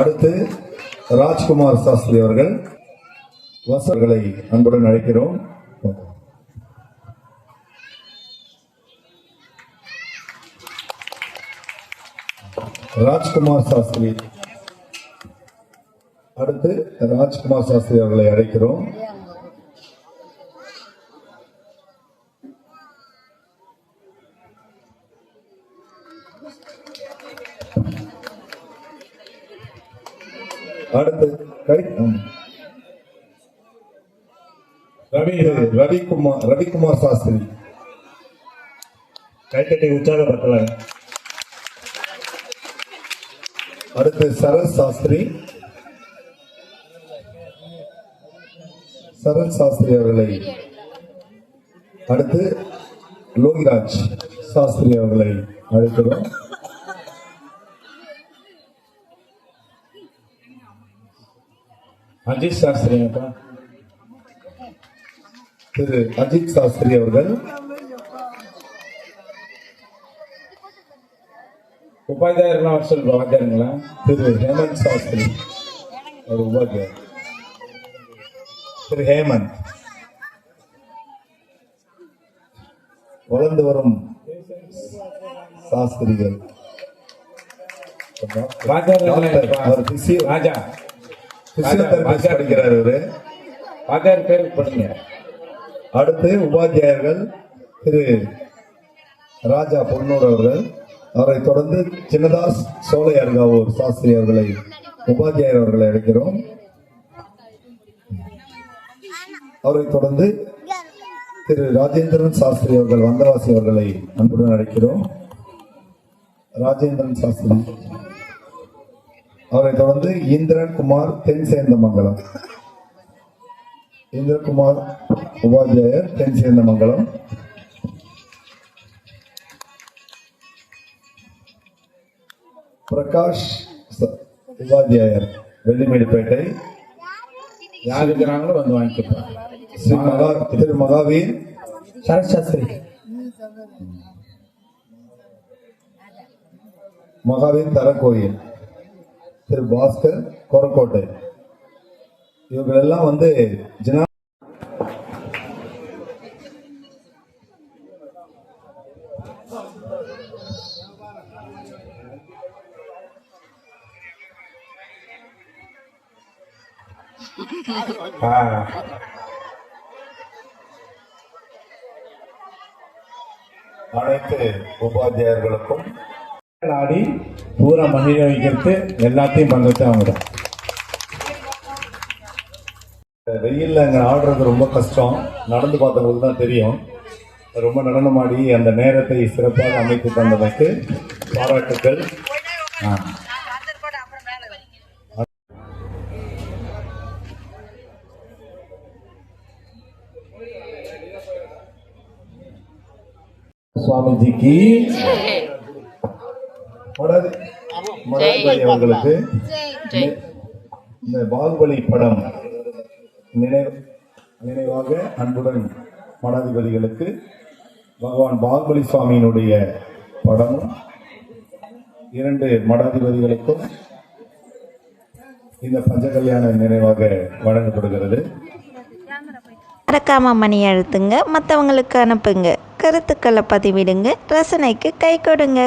அடுத்து ராஜ்குமார் சாஸ்திரி அவர்கள் வசர்களை அன்புடன் அழைக்கிறோம். ராஜ்குமார் சாஸ்திரி. அடுத்து ராஜ்குமார் சாஸ்திரி அவர்களை அழைக்கிறோம். அடுத்து கை ரவி ரவிக்குமார் ரவிக்குமார் சாஸ்திரி. கைத்தட்டி உற்சாகப்பட்டல அடுத்து சரண் சாஸ்திரி. சரத் சாஸ்திரி அவர்களை. அடுத்து லோகிராஜ் சாஸ்திரி அவர்களை அழைக்கிறோம். அஜித் சாஸ்திரி அப்பா. திரு அஜித் சாஸ்திரி அவர்கள். உபாத்தியாயர்லாம் வர சொல்லி வாத்தியாருங்களா திரு ஹேமந்த் சாஸ்திரி. அவர் உபாத்தியார் திரு ஹேமந்த். வளர்ந்து வரும் சாஸ்திரிகள். ராஜா. பிசியோதெரபிஸ்ட் படிக்கிறார் இவரு. வாத்தியார் பேர் பண்ணுங்க அடுத்து உபாத்தியாயர்கள் திரு ராஜா பொன்னூர் அவர்கள். அவரை தொடர்ந்து சின்னதாஸ் சோலையார்காவூர் சாஸ்திரி அவர்களை உபாத்தியாயர் அவர்களை அழைக்கிறோம். அவரை தொடர்ந்து திரு ராஜேந்திரன் சாஸ்திரி அவர்கள் வந்தவாசி அவர்களை அன்புடன் அழைக்கிறோம். ராஜேந்திரன் சாஸ்திரி. அவரை தொடர்ந்து இந்திரன் குமார் தென் சேந்தமங்கலம் இந்திரகுமார் உபாத்தியாயர் தென் சேந்தமங்கலம் பிரகாஷ் உபாத்தியாயர் வெள்ளிமேடுபேட்டை யார் இருக்கிறாங்களோ வந்து வாங்கிக்கப்பா ஸ்ரீ மகா திரு மகாவீர் சரத் சாஸ்திரி மகாவீர் தரக்கோயில் திரு பாஸ்கர் கொரக்கோட்டை இவர்கள் எல்லாம் வந்து ஜனா அனைத்து உபாத்தியாயர்களுக்கும் ஆடி பூரா மகிழ வைக்கிறது. எல்லாத்தையும் பண்றது அவங்க தான். வெயில்ல அங்க ஆடுறது ரொம்ப கஷ்டம். நடந்து பார்த்தவங்களுக்கு தான் தெரியும். ரொம்ப நடனமாடி அந்த நேரத்தை சிறப்பாக அமைத்து தந்ததற்கு பாராட்டுக்கள். சுவாமிஜிக்கு அவர்களுக்கு இந்த பாகுபலி படம் நினைவு நினைவாக அன்புடன் மடாதிபதிகளுக்கு பகவான் பாகுபலி சுவாமியினுடைய படமும் இரண்டு மடாதிபதிகளுக்கும் இந்த பஞ்சகல்யாண நினைவாக வழங்கப்படுகிறது. மறக்காம மணி அழுத்துங்க மற்றவங்களுக்கு அனுப்புங்க. கருத்துக்களை பதிவிடுங்க ரசனைக்கு கை கொடுங்க.